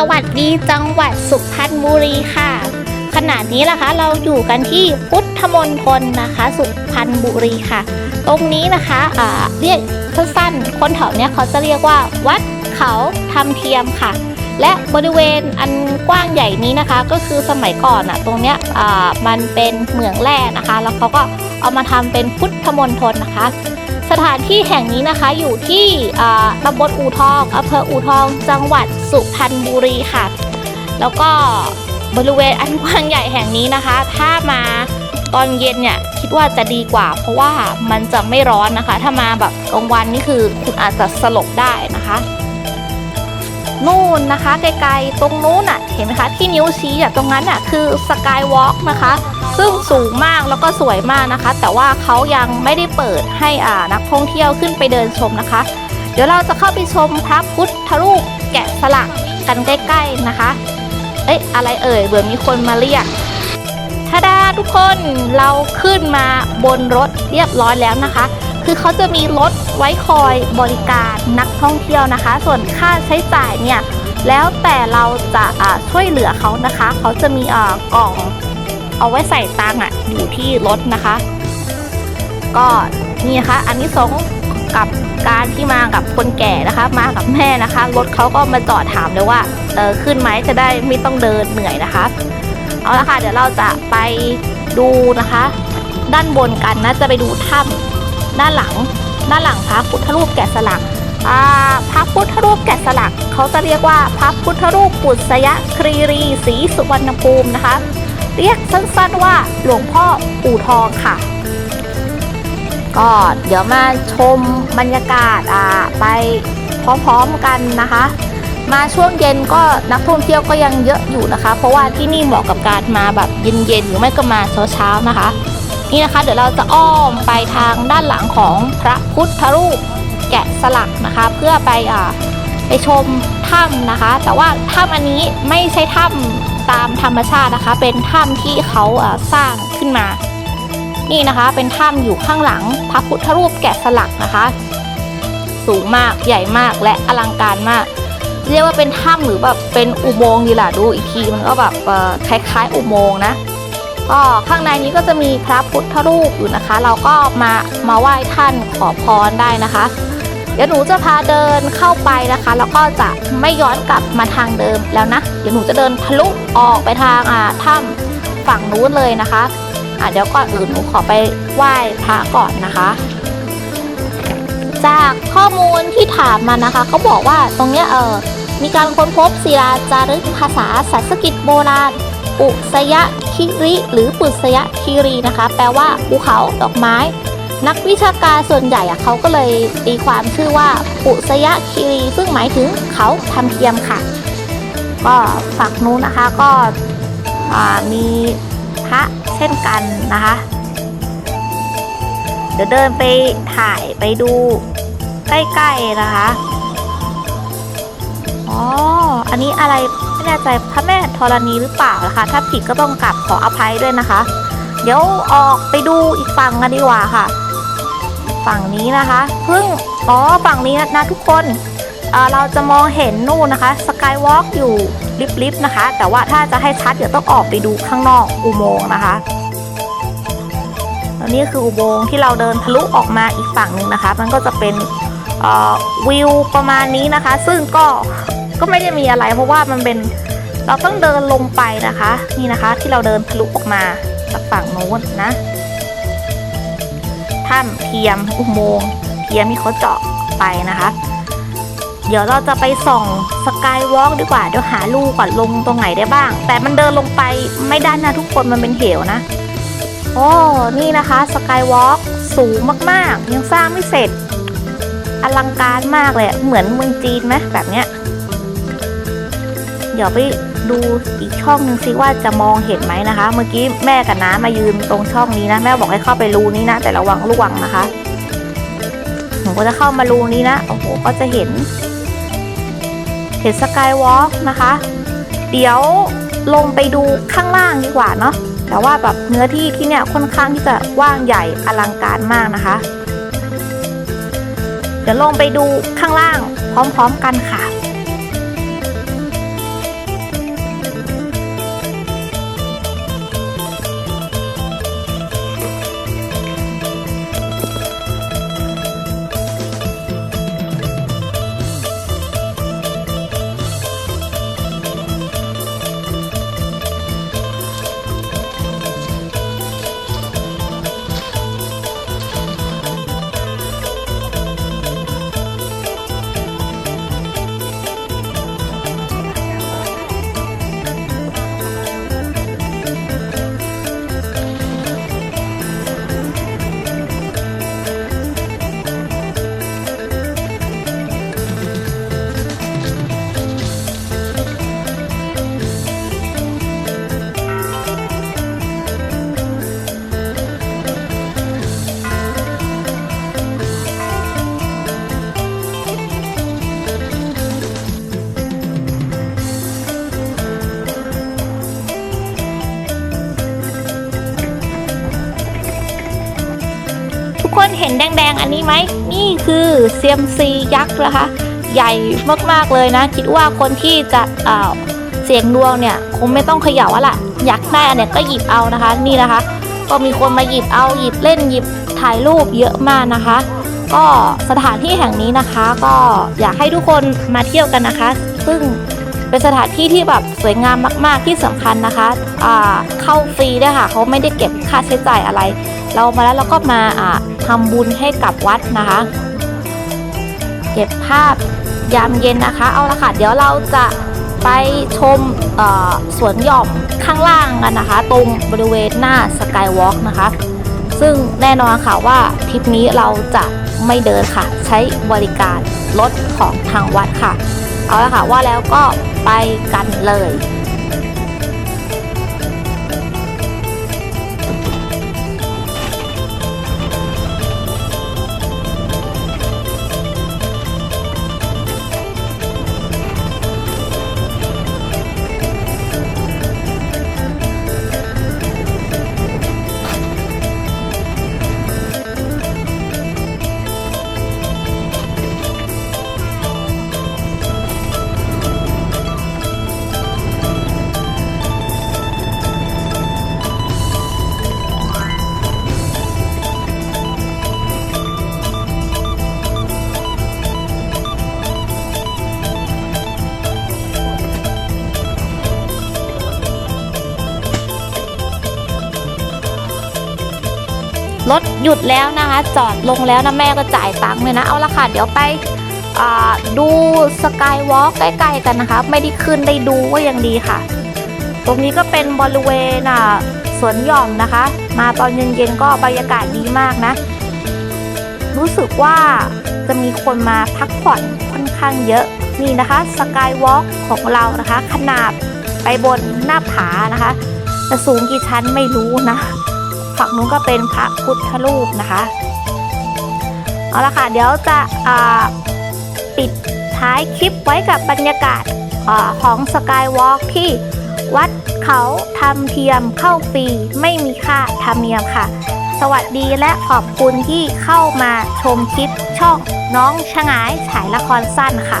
สวัสดีจังหวัดสุพรรณบุรีค่ะ ขณะนี้นะคะเราอยู่กันที่พุทธมณฑลนะคะ สุพรรณบุรีค่ะ ตรงนี้นะคะอ่าเรียกสั้นๆคนแถวเนี้ยเขาจะเรียกว่า วัดเขาทำเทียมค่ะ และบริเวณอันกว้างใหญ่นี้นะคะ ก็คือสมัยก่อนอะตรงเนี้ยมันเป็นเหมืองแร่นะคะ แล้วเขาก็ เอามาทำเป็นพุทธมณฑลนะคะ สถานที่แห่งนี้นะคะอยู่ที่อ่าตำบลอู่ทองอำเภออู่ทอง จังหวัดสุพรรณบุรีค่ะ แล้วก็บริเวณอันกว้างใหญ่แห่งนี้นะคะ ถ้ามาตอนเย็นเนี่ยคิดว่าจะดีกว่า เพราะว่ามันจะไม่ร้อนนะคะ ถ้ามาแบบกลางวันนี่คือคุณอาจจะสลบได้นะคะนู่นนะคะไกลๆตรงนู้นน่ะเห็นไหมคะที่นิ้วชี้อะตรงนั้นน่ะคือสกายวอล์กนะคะ ซึ่งสูงมากแล้วก็สวยมากนะคะ แต่ว่าเขายังไม่ได้เปิดให้อ่านักท่องเที่ยวขึ้นไปเดินชมนะคะ เดี๋ยวเราจะเข้าไปชมพระพุทธรูปแกะสลักกันใกล้ ๆนะคะ เอ๊ะอะไรเอ่ยเบื่อมีคนมาเรียกทาดาทุกคนเราขึ้นมาบนรถเรียบร้อยแล้วนะคะ คือเขาจะมีรถไว้คอยบริการนักท่องเที่ยวนะคะ ส่วนค่าใช้จ่ายเนี่ยแล้วแต่เราจะช่วยเหลือเขานะคะ เขาจะมีอ่ากล่อง เอาไว้ใส่ตังค์อะอยู่ที่รถนะคะ ก็นี่นะคะ อันนี้สงกับการที่มากับคนแก่นะคะ มากับแม่นะคะ รถเขาก็มาจอดถามเลยว่าเออขึ้นไหมจะได้ไม่ต้องเดินเหนื่อยนะคะ เอาละค่ะเดี๋ยวเราจะไปดูนะคะ ด้านบนกันนะจะไปดูถ้ำด้านหลัง ด้านหลังพระพุทธรูปแกะสลักพระพุทธรูปแกะสลักเขาจะเรียกว่าพระพุทธรูปปุษยครีรีศรีสุวรรณภูมินะคะ เรียกสั้นๆว่าหลวงพ่อปู่ทองค่ะ ก็เดี๋ยวมาชมบรรยากาศอ่าไปพร้อมๆกันนะคะ มาช่วงเย็นก็นักท่องเที่ยวก็ยังเยอะอยู่นะคะ เพราะว่าที่นี่เหมาะกับการมาแบบเย็นๆหรือไม่ก็มาเช้าๆนะคะ นี่นะคะ เดี๋ยวเราจะอ้อมไปทางด้านหลังของพระพุทธรูปแกะสลักนะคะ เพื่อไปอ่าไปชมถ้ำนะคะ แต่ว่าถ้ำอันนี้ไม่ใช่ถ้ำ ตามธรรมชาตินะคะ เป็นถ้ำที่เขาสร้างขึ้นมา นี่นะคะ เป็นถ้ำอยู่ข้างหลังพระพุทธรูปแกะสลักนะคะ สูงมากใหญ่มากและอลังการมาก เรียกว่าเป็นถ้ำหรือแบบเป็นอุโมงค์ดีล่ะดูอีกทีมันก็แบบคล้ายๆ อุโมงค์นะก็ข้างในนี้ก็จะมีพระพุทธรูปอยู่นะคะ เราก็มามาไหว้ท่านขอพรได้นะคะ เดี๋ยวหนูจะพาเดินเข้าไปนะคะ แล้วก็จะไม่ย้อนกลับมาทางเดิมแล้วนะ เดี๋ยวหนูจะเดินทะลุออกไปทางอ่าถ้ำฝั่งนู้นเลยนะคะอะเดี๋ยวก่อนอื่นหนูขอไปไหว้พระก่อนนะคะ จากข้อมูลที่ถามมานะคะเขาบอกว่าตรงเนี้ยเออมีการค้นพบศิลาจารึกภาษาสันสกฤตโบราณปุษยคิริหรือปุษยคิรีนะคะ แปลว่าภูเขาดอกไม้ นักวิชาการส่วนใหญ่อะเขาก็เลยตีความชื่อว่าปุษยคิรี ซึ่งหมายถึงเขาทำเทียมค่ะ ก็ฝั่งนู้นนะคะก็มีพระเช่นกันนะคะ เดี๋ยวเดินไปถ่ายไปดูใกล้ๆนะคะ อ๋อ อันนี้อะไรไม่แน่ใจพระแม่ธรณีหรือเปล่านะคะ ถ้าผิดก็ต้องกลับขออภัยด้วยนะคะ เดี๋ยวออกไปดูอีกฝั่งกันดีกว่าค่ะ ฝั่งนี้นะคะเพิ่งอ๋อฝั่งนี้นะทุกคนเเราจะมองเห็นนู่นนะคะสกายวอล์กอยู่ลิบๆนะคะ แต่ว่าถ้าจะให้ชัดเดี๋ยวต้องออกไปดูข้างนอกอุโมงค์นะคะแล้วนี่คืออุโมงค์ที่เราเดินทะลุออกมาอีกฝั่งหนึ่งนะคะ มันก็จะเป็นวิวประมาณนี้นะคะ ซึ่งก็ก็ไม่ได้มีอะไร เพราะว่ามันเป็นเราต้องเดินลงไปนะคะ นี่นะคะที่เราเดินทะลุออกมาจากฝั่งโน้นนะ ถ้ำเทียมอุโมงค์เทียมที่เขาเจาะไปนะคะ เดี๋ยวเราจะไปส่องสกายวอล์กดีกว่าเดี๋ยวหาลูก่อนลงตรงไหนได้บ้าง แต่มันเดินลงไปไม่ได้นะทุกคนมันเป็นเหวนะ โอ้นี่นะคะสกายวอล์กสูงมากๆ ยังสร้างไม่เสร็จ อลังการมากเลยเหมือนเมืองจีนไหมแบบเนี้ย เดี๋ยวไปดูอีกช่องหนึ่งซิว่าจะมองเห็นไหมนะคะ เมื่อกี้แม่กับน้ามายืนตรงช่องนี้นะ แม่บอกให้เข้าไปรูนี้นะ แต่ระวังล่วงนะคะหนูก็จะเข้ามารูนี้นะโอ้โหก็จะเห็น เห็นสกายวอล์กนะคะ เดี๋ยวลงไปดูข้างล่างดีกว่าเนาะแต่ว่าแบบเนื้อที่ที่เนี่ยค่อนข้างที่จะว้างใหญ่อลังการมากนะคะ เดี๋ยวลงไปดูข้างล่างพร้อมๆกันค่ะ็นแดงๆ อันนี้ไหม นี่คือเซียมซียักษ์นะคะ ใหญ่มากๆเลยนะ คิดว่าคนที่จะเออเสียงดวงเนี่ยคงไม่ต้องเขย่าแล้วล่ะอยากได้อันเนี้ยก็หยิบเอานะคะ นี่นะคะ ก็มีคนมาหยิบเอาหยิบเล่นหยิบถ่ายรูปเยอะมากนะคะ ก็สถานที่แห่งนี้นะคะ ก็อยากให้ทุกคนมาเที่ยวกันนะคะ ซึ่งเป็นสถานที่ที่แบบสวยงามมากๆที่สำคัญนะคะอ่าเข้าฟรีด้วยค่ะเขาไม่ได้เก็บค่าใช้จ่ายอะไร เรามาแล้วเราก็มาอ่า ทำบุญให้กับวัดนะคะ เก็บภาพยามเย็นนะคะ เอาละค่ะ เดี๋ยวเราจะไปชมสวนหย่อมข้างล่างกันนะคะ ตรงบริเวณหน้าสกายวอล์กนะคะ ซึ่งแน่นอนค่ะว่าทริปนี้เราจะไม่เดินค่ะ ใช้บริการรถของทางวัดค่ะ เอาละค่ะว่าแล้วก็ไปกันเลย รถหยุดแล้วนะคะ จอดลงแล้วนะแม่ก็จ่ายตังค์เลยนะ เอาละค่ะ เดี๋ยวไปดูสกายวอล์กใกล้ๆกันนะคะ ไม่ได้ขึ้นได้ดูก็ยังดีค่ะ ตรงนี้ก็เป็นบริเวณอ่าสวนหย่อมนะคะ มาตอนเย็นๆก็บรรยากาศดีมากนะ รู้สึกว่าจะมีคนมาพักผ่อนค่อนข้างเยอะนี่นะคะสกายวอล์กของเรานะคะ ขนาบไปบนหน้าผานะคะ จะสูงกี่ชั้นไม่รู้นะ ฝั่งนู้นก็เป็นพระพุทธรูปนะคะ เอาละค่ะ เดี๋ยวจะปิดท้ายคลิปไว้กับบรรยากาศอของสกายวอล์กที่วัดเขาทำเทียมเข้าฟรีไม่มีค่าธรรมเนียมค่ะ สวัสดีและขอบคุณที่เข้ามาชมคลิปช่องน้องชะงายฉายละครสั้นค่ะ